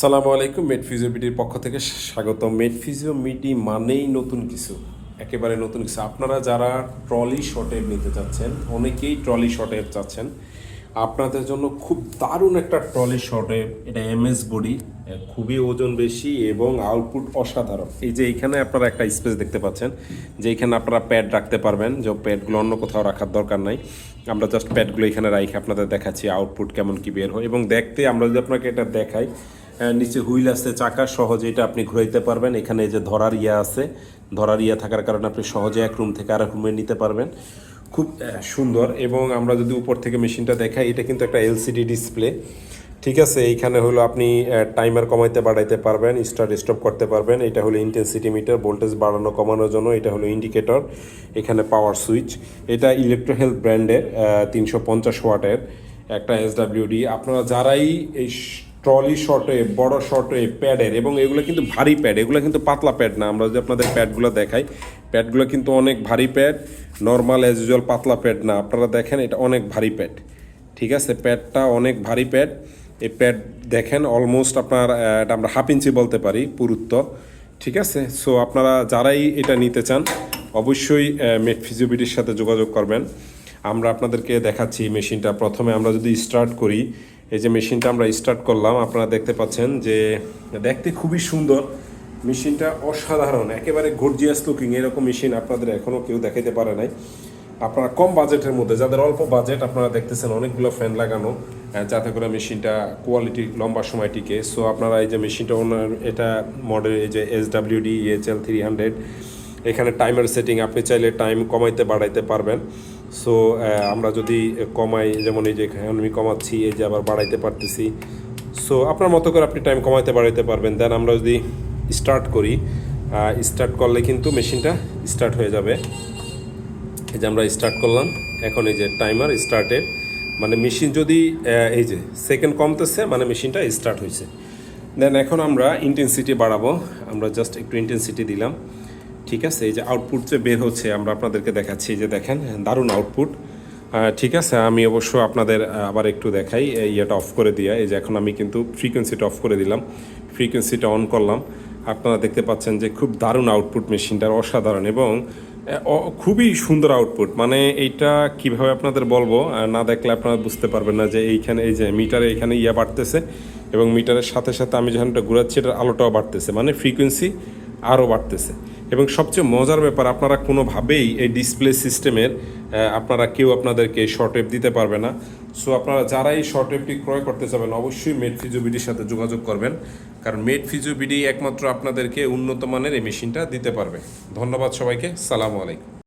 সালামু আলাইকুম মেড ফিজিওপিটির পক্ষ থেকে স্বাগত মেড ফিজিওমিটি মানেই নতুন কিছু, একেবারে নতুন কিছু। আপনারা যারা ট্রলি শটের নিতে চাচ্ছেন অনেকেই ট্রলি শটের চাচ্ছেন, আপনাদের জন্য খুব দারুণ একটা ট্রলি শটের এটা এমএস বডি, খুবই ওজন বেশি এবং আউটপুট অসাধারণ। এই যে এখানে আপনারা একটা স্পেস দেখতে পাচ্ছেন, যে এখানে আপনারা প্যাড রাখতে পারবেন, যে প্যাডগুলো অন্য কোথাও রাখার দরকার নাই। আমরা জাস্ট প্যাডগুলো এখানে রাখি আপনাদের দেখাচ্ছি, আউটপুট কেমন কি বের হয়। এবং দেখতে, আমরা যদি আপনাকে এটা দেখাই নিচে হুইল আছে, চাকা সহজে এটা আপনি ঘুরাইতে পারবেন। এখানে যে ধরার ইয়া আছে, ধরার ইয়া থাকার কারণে আপনি সহজে এক রুম থেকে আরেক রুমে নিতে পারবেন। খুব সুন্দর এবং আমরা যদি উপর থেকে মেশিনটা দেখাই, এটা কিন্তু একটা এলসিডি ডিসপ্লে ঠিক আছে, এইখানে হলো আপনি টাইমার কমাইতে বাড়াইতে পারবেন স্টার্ট স্টপ করতে পারবেন। এটা হলো ইন্টেন্সিটি মিটার ভোল্টেজ বাড়ানো, কমানোর জন্য এটা হলো ইন্ডিকেটর এখানে পাওয়ার সুইচ এটা ইলেকট্রো হেলথ ব্র্যান্ডের তিনশো পঞ্চাশ ওয়াটের একটা এসডাব্লিউডি আপনারা যারাই এই ট্রলি শর্টে বড় শর্টে প্যাডের, এবং এগুলো কিন্তু ভারী প্যাড, এগুলো কিন্তু পাতলা প্যাড না। আমরা যদি আপনাদের প্যাডগুলো দেখাই, প্যাডগুলো কিন্তু অনেক ভারী প্যাড নর্মাল অ্যাজ ইউজুয়াল পাতলা প্যাড না। আপনারা দেখেন, এটা অনেক ভারী প্যাড। ঠিক আছে? প্যাডটা অনেক ভারী প্যাড। এই প্যাড দেখেন অলমোস্ট আপনার এটা আমরা হাফ ইঞ্চি বলতে পারি, পুরুত্ব। ঠিক আছে? সো আপনারা যারাই এটা নিতে চান, অবশ্যই মেট ফিজিওবিটির সাথে যোগাযোগ করবেন। আমরা আপনাদেরকে দেখাচ্ছি মেশিনটা। প্রথমে আমরা যদি স্টার্ট করি এই যে মেশিনটা আমরা স্টার্ট করলাম, আপনারা দেখতে পাচ্ছেন যে দেখতে খুবই সুন্দর। মেশিনটা অসাধারণ, একেবারে গর্জিয়াস লুকিং এরকম মেশিন আপনাদের এখনও কেউ দেখাইতে পারে নাই। আপনারা কম বাজেটের মধ্যে, যাদের অল্প বাজেট, আপনারা দেখতেছেন অনেকগুলো ফ্যান লাগানো যাতে করে মেশিনটা কোয়ালিটি লম্বা সময় টিকে। সো আপনারা এই যে মেশিনটা ওনার, এটা মডেল এই যে S WD HL three hundred এখানে টাইমার সেটিং আপনি চাইলে টাইম কমাইতে বাড়াইতে পারবেন। সো আমরা যদি কমাই, যেমন এই যে আমি কমাচ্ছি, এই যে আবার বাড়াইতে পারতেছি। সো আপনার মতো করে আপনি টাইম কমাইতে, বাড়াইতে পারবেন। দেন আমরা যদি স্টার্ট করি স্টার্ট করলে কিন্তু মেশিনটা স্টার্ট হয়ে যাবে। এই যে আমরা স্টার্ট করলাম। এখন এই যে টাইমার স্টার্টেড মানে মেশিন যদি এই যে সেকেন্ড কমতেছে মানে মেশিনটা স্টার্ট হয়েছে দেন এখন আমরা ইন্টেন্সিটি বাড়াবো। আমরা জাস্ট একটু ইন্টেন্সিটি দিলাম। ঠিক আছে, এই যে আউটপুট যে বের হচ্ছে, আমরা আপনাদেরকে দেখাচ্ছি যে দেখেন, দারুণ আউটপুট ঠিক আছে, আমি অবশ্য আপনাদের আবার একটু দেখাই ইয়েটা অফ করে দিয়া। এই যে এখন আমি কিন্তু ফ্রিকোয়েন্সিটা অফ করে দিলাম ফ্রিকোয়েন্সিটা অন করলাম। আপনারা দেখতে পাচ্ছেন যে খুব দারুণ আউটপুট মেশিনটার অসাধারণ এবং খুবই সুন্দর আউটপুট মানে এইটা কীভাবে আপনাদের বলব না দেখলে আপনারা বুঝতে পারবেন না যে এইখানে, এই যে মিটারে এখানে ইয়া বাড়তেছে এবং মিটারের সাথে সাথে আমি যখন এটা ঘুরাচ্ছি, এটার আলোটাও বাড়তেছে। মানে ফ্রিকোয়েন্সি আরও বাড়তেছে। এবং সবচেয়ে মজার ব্যাপার, আপনারা কোনোভাবেই এই ডিসপ্লে সিস্টেমের আপনারা কেউ আপনাদেরকে শর্ট এপ দিতে পারবে না। সো আপনারা যারা এই শর্ট এপটি ক্রয় করতে চাবেন অবশ্যই মেড ফিজিওবিডির সাথে যোগাযোগ করবেন। কারণ মেড ফিজিওবিডি একমাত্র আপনাদেরকে উন্নত মানের এই মেশিনটা দিতে পারবে। ধন্যবাদ সবাইকে। সালামু আলাইকুম।